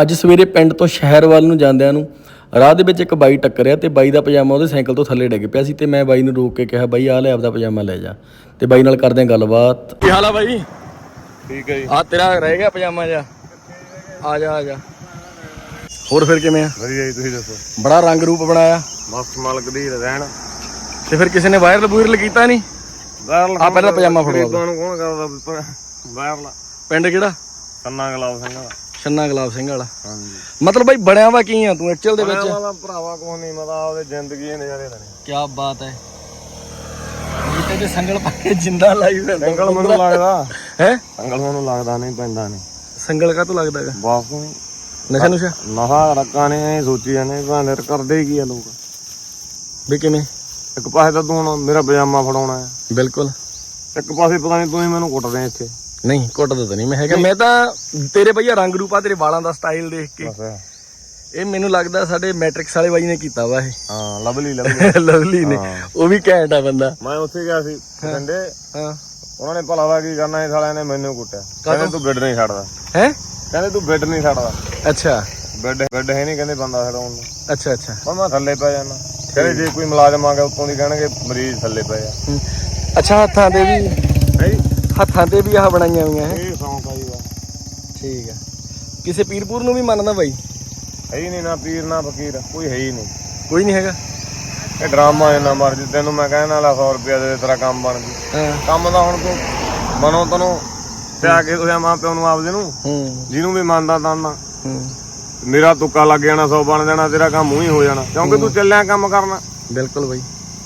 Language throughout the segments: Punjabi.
ਅੱਜ ਸਵੇਰੇ ਪਿੰਡ ਤੋਂ ਸ਼ਹਿਰ ਵੱਲ ਨੂੰ ਜਾਂਦਿਆਂ ਨੂੰ ਰਾਹ ਦੇ ਵਿੱਚ ਇੱਕ ਬਾਈ ਟੱਕਰਿਆ ਤੇ ਬਾਈ ਦਾ ਪਜਾਮਾ ਉਹਦੇ ਸਾਈਕਲ ਤੋਂ ਥੱਲੇ ਡਿੱਗ ਪਿਆ ਸੀ ਤੇ ਮੈਂ ਬਾਈ ਨੂੰ ਰੋਕ ਕੇ ਕਿਹਾ ਬਾਈ ਆ ਲੈ ਆਪਦਾ ਪਜਾਮਾ ਲੈ ਜਾ। ਤੇ ਬਾਈ ਨਾਲ ਕਰਦੇ ਹਾਂ ਗੱਲਬਾਤ। ਕੀ ਹਾਲ ਆ ਬਾਈ? ਠੀਕ ਹੈ ਜੀ। ਆ ਤੇਰਾ ਰਹਿ ਗਿਆ ਪਜਾਮਾ ਜਾ ਆ ਜਾ ਆ ਜਾ। ਹੋਰ ਫਿਰ ਕਿਵੇਂ ਆ? ਵਧੀਆ ਜੀ ਤੁਸੀਂ ਦੱਸੋ? ਬੜਾ ਰੰਗ ਰੂਪ ਬਣਾਇਆ। ਮਸਤ ਮਾਲਕ ਦੀ ਰਹਿਣ। ਤੇ ਫਿਰ ਕਿਸੇ ਨੇ ਵਾਇਰਲ ਬੂਇਰਲ ਕੀਤਾ ਨਹੀਂ? ਵਾਇਰਲ ਆ ਪਹਿਲਾਂ ਪਜਾਮਾ ਫੜੋ ਆਪਦਾ। ਨੂੰ ਕੌਣ ਕਰਦਾ? ਪ- ਵਾਇਰਲ ਪਿੰਡ ਕਿਹੜਾ? ਕੰਨਾ ਗਲਾਬ ਸਿੰਘ ਦਾ ਛੰਨਾ ਗੁਲਾਬ ਸਿੰਘ ਵਾਲਾ। ਹਾਂਜੀ। ਮਤਲਬ ਬਾਈ ਬਣਿਆ ਵਾ ਕੀ ਆ ਤੂੰ ਐਕਚੁਅਲ ਦੇ ਵਿੱਚ? ਵਾਲਾ ਭਰਾਵਾ ਕੋਈ ਨਹੀਂ ਮਤਾ ਉਹਦੇ ਜ਼ਿੰਦਗੀ ਦੇ ਨਜ਼ਾਰੇ ਲੈਣੇ ਕੀ ਬਾਤ ਹੈ ਜੀਤੇ ਦੇ ਸੰਗਲ ਪਾ ਕੇ ਜਿੰਦਾ ਲਾਈ ਫਿਰਦਾ। ਸੰਗਲ ਮੈਨੂੰ ਲੱਗਦਾ। ਹੈ? ਸੰਗਲ ਮੈਨੂੰ ਲੱਗਦਾ ਨਹੀਂ ਪੈਂਦਾ ਨਹੀਂ ਸੰਗਲ ਕਾ ਲੱਗਦਾ ਹੈਗਾ? ਬਾਪ ਨੂੰ। ਨਸ਼ਾ ਨੁਸ਼ਾ? ਨਹਾ ਰੱਖਾਂ ਨੇ ਸੋਚੀ ਜਾਂਦੇ ਭਾਂਦਰ ਕਰਦੇ ਕੀ ਆ ਲੋਕ। ਵੀ ਕਿਵੇਂ? ਇੱਕ ਪਾਸੇ ਤਾਂ ਤੂੰ ਹੁਣ ਮੇਰਾ ਪਜਾਮਾ ਫੜਾਉਣਾ ਹੈ। ਬਿਲਕੁਲ। ਇੱਕ ਪਾਸੇ ਪਤਾ ਨਹੀਂ ਤੂੰ ਹੀ ਮੈਨੂੰ ਕੁੱਟਦੇ ਇੱਥੇ। ਨਹੀਂ ਕੁੱਟਦਾ ਤਾਂ ਨਹੀਂ ਮੈਂ ਹੈਗਾ। ਮੈਂ ਤਾਂ ਤੇਰੇ ਭਈਆ ਰੰਗ ਰੂਪਾ ਤੇਰੇ ਵਾਲਾਂ ਦਾ ਸਟਾਈਲ ਦੇਖ ਕੇ। ਬਸ ਇਹ ਮੈਨੂੰ ਲੱਗਦਾ ਸਾਡੇ ਮੈਟ੍ਰਿਕਸ ਵਾਲੇ ਬਾਈ ਨੇ ਕੀਤਾ ਵਾ ਇਹ। ਹਾਂ ਲਵਲੀ ਲਵਲੀ ਲਵਲੀ ਨੇ। ਉਹ ਵੀ ਘੈਂਟ ਆ ਬੰਦਾ। ਮੈਂ ਉੱਥੇ ਗਿਆ ਸੀ ਪਿੰਡੇ ਹਾਂ। ਉਹਨਾਂ ਨੇ ਭਲਾ ਵਾ ਕੀ ਕਰਨਾ ਇਹ ਸਾਲਿਆਂ ਨੇ ਮੈਨੂੰ ਕੁੱਟਿਆ। ਕਹਿੰਦੇ ਤੂੰ ਬੈੱਡ ਨਹੀਂ ਛੱਡਦਾ। ਹੈ? ਕਹਿੰਦੇ ਤੂੰ ਬੈੱਡ ਨਹੀਂ ਛੱਡਦਾ। ਅੱਛਾ। ਬੈੱਡ ਬੈੱਡ ਹੈ ਨਹੀਂ ਕਹਿੰਦੇ ਬੰਦਾ ਛਡਾਉਣ ਨੂੰ। ਅੱਛਾ ਅੱਛਾ। ਮੈਂ ਥੱਲੇ ਪੈ ਜਾਣਾ ਕਹਿੰਦੇ ਜੇ ਕੋਈ ਮੁਲਾਜ਼ਮ ਆ ਗਿਆ ਉੱਤੋਂ ਦੀ ਕਹਿਣਗੇ ਮਰੀਜ਼ ਥੱਲੇ ਪੈ ਜਾ ਹੂੰ। ਅੱਛਾ ਹੱਥਾਂ ਤੇ ਵੀ। ਹੱਥਾਂ ਤੇ ਵੀ ਆਹ ਬਣਾਈਆਂ ਹੋਈਆਂ ਹੈ ਇਹ ਸੌਂਕ ਆਈ ਵਾ। ਠੀਕ ਆ। ਕਿਸੇ ਪੀਰਪੂਰ ਨੂੰ ਵੀ ਮੰਨਦਾ ਬਾਈ? ਹੈ ਹੀ ਨਹੀਂ ਨਾ ਪੀਰ ਨਾ ਫਕੀਰ ਕੋਈ ਹੈ ਹੀ ਨਹੀਂ। ਕੋਈ ਨਹੀਂ ਹੈਗਾ। ਇਹ ਡਰਾਮਾ ਜਿੰਨਾ ਮਰਜ਼ੀ ਤੈਨੂੰ ਮੈਂ ਕਹਿਣ ਵਾਲਾ 100 ਰੁਪਿਆ ਦੇ ਤੇਰਾ ਕੰਮ ਬਣ ਜੂ। ਹਾਂ। ਕੰਮ ਦਾ ਹੁਣ ਤੂੰ ਮਨੋਂ ਤੈਨੂੰ ਪਿਆ ਕੇ ਹੋਇਆ ਮਾਂ ਪਿਓ ਨੂੰ ਆਪਦੇ ਨੂੰ ਹੂੰ। ਜਿਹਨੂੰ ਵੀ ਮੰਨਦਾ ਤਾਂ ਹੂੰ। ਮੇਰਾ ਤੁੱਕਾ ਲੱਗ ਜਾਣਾ 100 ਬਣ ਜਾਣਾ ਤੇਰਾ ਕੰਮ ਹੀ ਹੋ ਜਾਣਾ। ਕਿਉਂਕਿ ਤੂੰ ਚੱਲਿਆ ਕੰਮ ਕਰਨਾ। ਬਿਲਕੁਲ ਬਾਈ।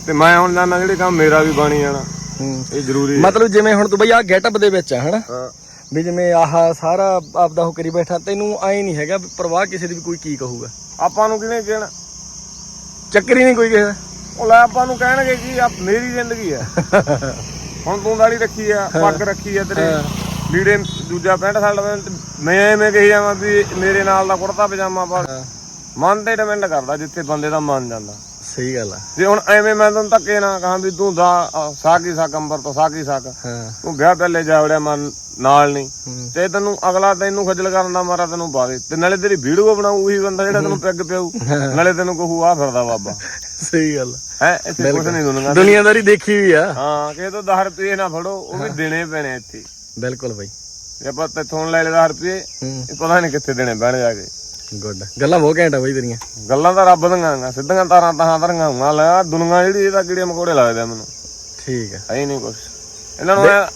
ਤੇ ਮੈਂ ਹੁਣ ਜਾਣਾ ਜਿਹੜੇ ਕੰਮ ਮੇਰਾ ਵੀ ਬਣੀ ਜਾਣਾ। ਇਹ ਜ਼ਰੂਰੀ ਹੈ। ਮਤਲਬ ਜਿਵੇਂ ਹੁਣ ਤੂੰ ਬਈ ਆ ਗੈਟਅਪ ਦੇ ਵਿੱਚ ਆ ਹਨਾ? ਹਾਂ। ਵੀ ਜਿਵੇਂ ਆਹ ਸਾਰਾ ਆਪਦਾ ਉਹ ਕਰੀ ਬੈਠਾ ਤੈਨੂੰ ਐ ਨਹੀਂ ਹੈਗਾ ਪਰਵਾਹ ਕਿਸੇ ਦੀ ਵੀ ਕੋਈ ਕੀ ਕਹੂਗਾ। ਆਪਾਂ ਨੂੰ ਕਿਹਨੇ ਕਹਿਣਾ? ਚੱਕਰ ਹੀ ਨਹੀਂ ਕੋਈ ਕਿਸੇ ਦਾ। ਉਹ ਲੈ ਆਪਾਂ ਨੂੰ ਕਹਿਣਗੇ ਕਿ ਆ ਮੇਰੀ ਜ਼ਿੰਦਗੀ ਆ। ਹੁਣ ਤੂੰ ਦਾੜੀ ਰੱਖੀ ਆ ਪੱਗ ਰੱਖੀ ਆ ਤੇਰੇ। ਲੀੜੇ ਦੂਜਾ ਪੈਂਟ ਤੇ ਮੈਂ ਐਵੇਂ ਕਹੀ ਜਾਵਾਂ ਵੀ ਮੇਰੇ ਨਾਲ ਦਾ ਕੁੜਤਾ ਪਜਾਮਾ ਪਾ। ਮਨ ਤੇ ਡਿਪੈਂਡ ਕਰਦਾ ਜਿੱਥੇ ਬੰਦੇ ਦਾ ਮਨ ਜਾਂਦਾ। ਸਹੀ ਗੱਲ ਆ। ਜੇ ਹੁਣ ਐਵੇਂ ਮੈਂ ਤੈਨੂੰ ਧੱਕੇ ਨਾ ਕਹਾਂ ਵੀ ਤੂੰ ਦਾ ਅ, ਸਾਕੀ ਅੰਬਰ ਤੋਂ ਸਾਕੀ ਸਾਕ। ਹਾਂ। ਤੂੰ ਵਿਆਹ ਪਹਿਲੇ ਜਾ ਵੜਿਆ ਮਨ ਨਾਲ ਨਹੀਂ। ਤੇ ਤੈਨੂੰ ਅਗਲਾ ਤੈਨੂੰ ਖੱਜਲ ਕਰਨ ਦਾ ਮਾਰਾ ਤੈਨੂੰ ਦੇ ਤੇ ਨਾਲੇ ਤੇਰੀ ਵੀਡੀਓ ਬਣਾਉ ਉਹੀ ਬੰਦਾ ਜਿਹੜਾ ਤੈਨੂੰ ਪੈਗ ਪਿਆਊ। ਨਾਲੇ ਤੈਨੂੰ ਕਹੂ ਆ ਫਿਰਦਾ ਬਾਬਾ। ਸਹੀ ਗੱਲ। ਹੈ ਇੱਥੇ ਕੁਝ ਨਹੀਂ ਦੁਨੀਆ ਦੁਨੀਆਦਾਰੀ ਦੇਖੀ ਵੀ ਆ। ਹਾਂ ਕਿਸੇ ਤੋਂ 10 ਰੁਪਏ ਨਾ ਫੜੋ ਉਹ ਵੀ ਦੇਣੇ ਪੈਣੇ ਇੱਥੇ। ਬਿਲਕੁਲ ਬਾਈ। ਜੇ ਆਪਾਂ ਤੇਥੋਂ ਲੈ ਲੈ 10 ਰੁਪਏ ਪਤਾ ਨਹੀਂ ਕਿੱਥੇ ਦੇਣੇ ਬਹਿਣ ਜਾ ਕੇ। ਗੁੱਡ ਗੱਲਾਂ ਬਹੁਤ ਘੈਂਟ ਆ ਬਾਈ ਤੇਰੀਆਂ। ਗੱਲਾਂ ਤਾਂ ਰੱਬ ਦੀਆਂ ਆਂ ਸਿੱਧੀਆਂ ਤਾਰਾਂ ਤਾਹਾਂ ਧਰੀਆਂ ਹੋਆਂ ਲੈ ਦੁਨੀਆ ਜਿਹੜੀ ਇਹਦਾ ਕੀੜੇ ਮਕੌੜੇ ਲੱਗਦੇ ਆ ਮੈਨੂੰ। ਠੀਕ ਆ। ਹੀ ਨਹੀਂ ਕੁਛ। ਇਹਨਾਂ ਨੂੰ ਐਂ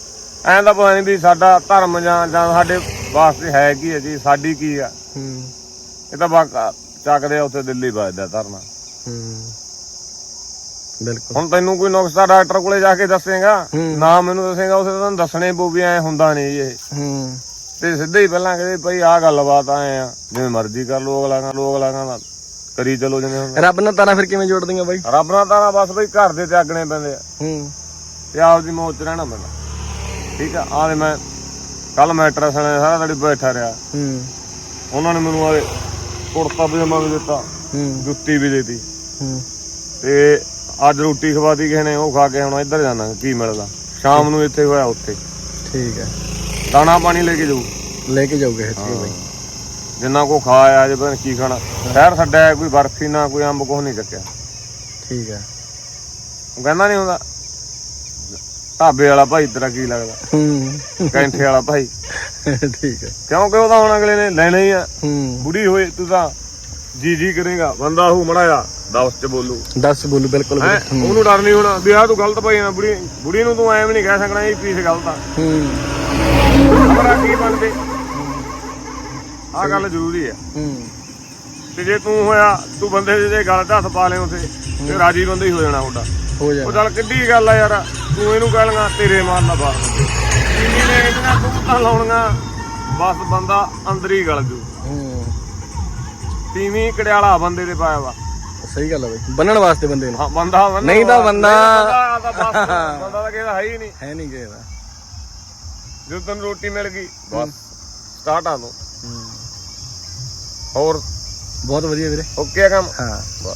ਐਂ ਤਾਂ ਪਤਾ ਨਹੀਂ ਵੀ ਸਾਡਾ ਧਰਮ ਜਾਂ ਜਾਂ ਸਾਡੇ ਵਾਸਤੇ ਹੈ ਕੀ ਹੈ ਜੀ ਸਾਡੀ ਕੀ ਆ। ਹੂੰ। ਇਹ ਤਾਂ ਬਾਕਾ ਚੱਕਦੇ ਆ ਉੱਥੇ ਦਿੱਲੀ ਵੱਜਦਾ ਧਰਨਾ। ਹੂੰ। ਬਿਲਕੁਲ। ਹੁਣ ਤੈਨੂੰ ਕੋਈ ਨੁਕਸਾ ਡਾਕਟਰ ਕੋਲੇ ਜਾ ਕੇ ਦੱਸੇਗਾ ਹੂੰ। ਨਾ ਮੈਨੂੰ ਦੱਸੇਗਾ ਉਸੇ ਤੁਹਾਨੂੰ ਦੱਸਣੇ ਪਊ ਵੀ ਐ ਹੁੰਦਾ ਨਹੀਂ ਇਹ। ਹੂੰ। ਤੇ ਸਿੱਧੇ ਹੀ ਪਹਿਲਾਂ ਕਹਿੰਦੇ ਭਈ ਆਹ ਗੱਲਬਾਤ ਆਏ ਆ ਜਿਵੇਂ ਮਰਜ਼ੀ ਕਰ ਲੋ ਅਗਲਾ ਲੋਕ ਅਗਲਾ ਕਹਿੰਦਾ ਕਰੀ ਚਲੋ ਜਿਵੇਂ ਹੁੰਦਾ ਰੱਬ ਨਾਲ ਤਾਰਾਂ ਫਿਰ ਕਿਵੇਂ ਜੋੜਦੀਆਂ ਬਾਈ? ਰੱਬ ਨਾਲ ਤਾਂ ਬਸ ਬਈ ਘਰ ਦੇ ਤਿਆਗਣੇ ਪੈਂਦੇ ਆ। ਹੂੰ। ਤੇ ਆਪਦੀ ਮੌਤ ਚ ਰਹਿਣਾ ਪੈਂਦਾ। ਠੀਕ ਆ ਦੇ ਮੈਂ ਕੱਲ ਮੈਟਰਸ ਨੇ ਸਾਰਾ ਦਿਨ ਬੈਠਾ ਰਿਹਾ। ਹੂੰ। ਉਹਨਾਂ ਨੇ ਮੈਨੂੰ ਆਲੇ ਕੁੜਤਾ ਪਜਾਮਾ ਵੀ ਦਿੱਤਾ ਹੂੰ। ਜੁੱਤੀ ਵੀ ਦਿੱਤੀ। ਹੂੰ। ਤੇ ਅੱਜ ਰੋਟੀ ਖਵਾਤੀ ਕਿਸੇ ਨੇ ਉਹ ਖਾ ਕੇ ਹੁਣ ਇੱਧਰ ਜਾਣਾ ਕੀ ਮਿਲਦਾ। ਸ਼ਾਮ ਨੂੰ ਇੱਥੇ ਹੋਇਆ ਉੱਥੇ। ਠੀਕ ਆ। ਦਾਣਾ ਪਾਣੀ ਲੈ ਕੇ ਜਾਊ। ਲੈ ਕੇ ਜਾਓਗੇ ਇੱਥੇ ਬਾਈ। ਜਿੰਨਾ ਕੋ ਖਾਇਆ ਜੇ ਪਤਾ ਨੀ ਕੀ ਖਾਣਾ। ਸ਼ਹਿਰ ਛੱਡਿਆ ਕੋਈ ਬਰਫੀ ਨਾ ਕੋਈ ਅੰਬ ਕੁਛ ਨਹੀਂ ਚੱਕਿਆ। ਠੀਕ ਆ ਉਹ ਕਹਿੰਦਾ ਨਹੀਂ ਹੁੰਦਾ ਢਾਬੇ ਵਾਲਾ ਭਾਈ ਤੇਰਾ ਕੀ ਲੱਗਦਾ? ਹੂੰ। ਕੈਂਠੇ ਵਾਲਾ ਭਾਈ। ਠੀਕ ਆ ਕਿਉਂਕਿ ਉਹਦਾ ਹੁਣ ਅਗਲੇ ਨੇ ਲੈਣਾ ਹੀ ਆ। ਹੂੰ। ਬੁੜੀ ਹੋਏ ਤੂੰ ਤਾਂ ਜੀ ਜੀ ਕਰੇਗਾ। ਬੰਦਾ ਉਹ ਮੜਾਇਆ ਦਸ ਚ ਬੋਲੂ। ਦੱਸ ਬੋਲੂ ਬਿਲਕੁਲ ਹੈ। ਉਹਨੂੰ ਡਰ ਨਹੀਂ ਹੋਣਾ ਵੀ ਆਹ ਤੂੰ ਗਲਤ ਪਾਈ ਨਾ ਬੁੜੀ ਬੁੜੀ ਨੂੰ ਤੂੰ ਐਵੇਂ ਨਹੀਂ ਕਹਿ ਸਕਣਾ ਇਹ ਪੀਸ ਗਲਤ ਆ। ਹੂੰ। ਖਬਰਾਂ ਕੀ ਬਣਦੇ? ਆਹ ਗੱਲ ਜ਼ਰੂਰੀ ਆ ਹੂੰ। ਤੇ ਜੇ ਤੂੰ ਹੋਇਆ ਤੂੰ ਬੰਦੇ ਦੇ ਜੇ ਗਲ ਹੱਥ ਪਾ ਲਿਆ ਉਥੇ ਤੇ ਰਾਜੀ ਬੰਦੇ ਹੀ ਹੋ ਜਾਣਾ ਤੁਹਾਡਾ ਹੋ ਜਾ ਉਹ ਚੱਲ ਕਿੱਡੀ ਗੱਲ ਆ ਯਾਰ ਤੂੰ ਇਹਨੂੰ ਕਹਿ ਲਗਾ ਤੇਰੇ ਦਾ ਬਾਹਰ ਕਿੰਨੀ ਨੇ ਇਹਨਾਂ ਤੂੰ ਤਾਂ ਲਾਉਣੀਆਂ। ਬਸ ਬੰਦਾ ਅੰਦਰ ਹੀ ਗਲ ਜੂ। ਹੂੰ। ਤੀਵੀਂ ਕੜਿਆਲਾ ਬੰਦੇ ਤੇ ਪਾਇਆ ਵਾ। ਸਹੀ ਗੱਲ ਆ ਬਾਈ। ਬੰਨਣ ਵਾਸਤੇ ਬੰਦੇ ਨੂੰ। ਹਾਂ ਬੰਦਾ ਬੰਦਾ ਨਹੀਂ ਤਾਂ ਬੰਦਾ- ਬੰਦਾ ਤਾਂ ਕਿਹਦਾ ਹੈ ਹੀ ਨਹੀਂ। ਹੈ ਨਹੀਂ ਕਿਹਦਾ ਜਦੋਂ ਤੈਨੂੰ ਰੋਟੀ ਮਿਲ ਗਈ ਬਸ ਸਟਾਰਟ ਆ ਹੂੰ। ਹੋਰ? ਬਹੁਤ ਵਧੀਆ ਵੀਰੇ। ਓਕੇ ਆ ਕੰਮ? ਹਾਂ।